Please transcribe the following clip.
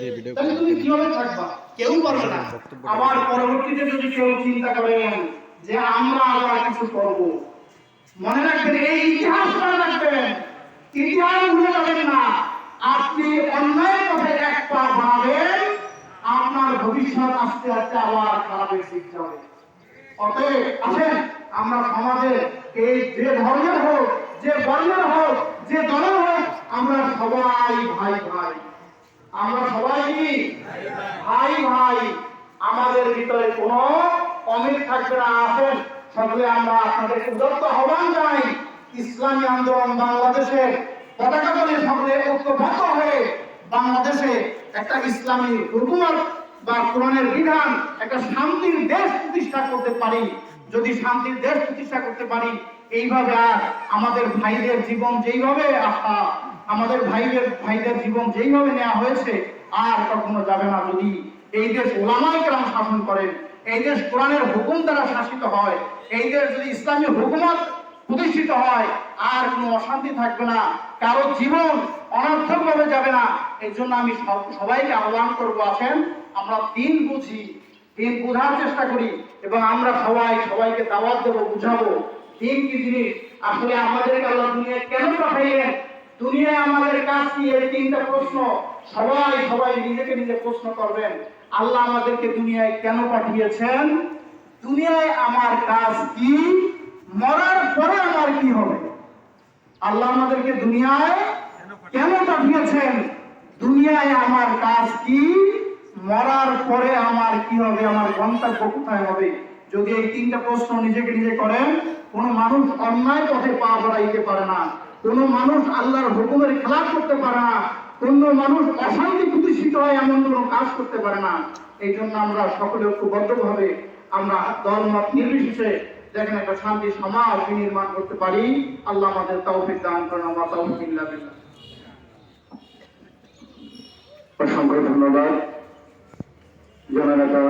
দিয়ে ভিডিও তাহলে তুমি কীভাবে থাকবা? কেউ পারবে না। আবার পরবর্তীতে যদি কেউ চিন্তা করেন যে আমরা আবার কিছু করব মনে রাখবেন এই ইতিহাস মনে রাখবেন। ইতিহাস ভুলে যাবেন না। আপনি অন্যায় পথে এক পা বাড়াবেন আপনার ভবিষ্যৎ আস্তে আস্তে আবার খারাপের দিক যাবে। অতএব আসেন আমরা সমাজে এই যে ধর্মের হোক যে বর্ণের হোক যে দলের হোক আমরা সবাই ভাই ভাই। আমরা সবাই কি? ভাই ভাই, আমাদের ভিতরে কোনো অমিল থাকবে না, আসেন। সকলে আমরা আপনাদের উদত্ত আহ্বান জানাই, ইসলামী আন্দোলন বাংলাদেশের পতাকা সকলে ঐক্যবদ্ধ হয়ে বাংলাদেশে একটা ইসলামী হুকুমত বা কোরআনের বিধান, একটা শান্তির দেশ প্রতিষ্ঠা করতে পারি। যদি শান্তির দেশ প্রতিষ্ঠা করতে পারি, এইভাবে আর আমাদের ভাইদের জীবন যেইভাবে আহা আমাদের ভাইদের ভাইদের জীবন যেইভাবে নেওয়া হয়েছে, আর কখনো যাবে না যদি এই দেশ ওলামাই কেরাম শাসন করেন, এই দেশ কোরআনের হুকুম দ্বারা শাসিত হয়, এই দেশ যদি ইসলামী হুকুমত প্রতিষ্ঠিত হয়, আর কোনো অশান্তি থাকবে না, কারও জীবন অনর্থক ভাবে যাবে না, এই জন্য আমি সবাইকে আহ্বান করব, আসেন, আমরা দিন বুঝি, দিন বোঝার চেষ্টা করি, এবং আমরা সবাই, সবাইকে দাওয়াত দেবো, বুঝাবো, দিন কি জিনিস? আসলে আমাদেরকে কেন পাঠাইলেন? দুনিয়ায় আমাদের কাজ কি এই তিনটা প্রশ্ন সবাই সবাই নিজেকে নিজে প্রশ্ন করবেন, আল্লাহ আমাদেরকে দুনিয়ায় কেন পাঠিয়েছেন? দুনিয়ায় আমার কাজ কি? মরার পরে আমার কি হবে? আল্লাহ আমাদেরকে দুনিয়ায় কেন পাঠিয়েছেন? দুনিয়ায় আমার কাজ কি? মরার পরে আমার কি হবে? আমার গন্তব্য কোথায় হবে? যদি এই তিনটা প্রশ্ন নিজেকে নিজে করেন, কোন মানুষ অন্যায় পথে পা বাড়াইতে পারে না। কোন মানুষ আল্লাহর হুকুমের খেলাপ করতে পারে না কোন মানুষ অশান্তি প্রতিষ্ঠিত হয় এমন কোনো কাজ করতে পারে না। এই জন্য আমরা সকলে ঐক্যবদ্ধভাবে আমরা দল মত নির্বিশেষে দেখেন একটা শান্তি সমাজ নির্মাণ করতে পারি, আল্লাহ আমাদের তৌফিক দান করেন, আমার তৌফিক ইল্লা বিল্লাহ। অসংখ্য ধন্যবাদ। জননেতা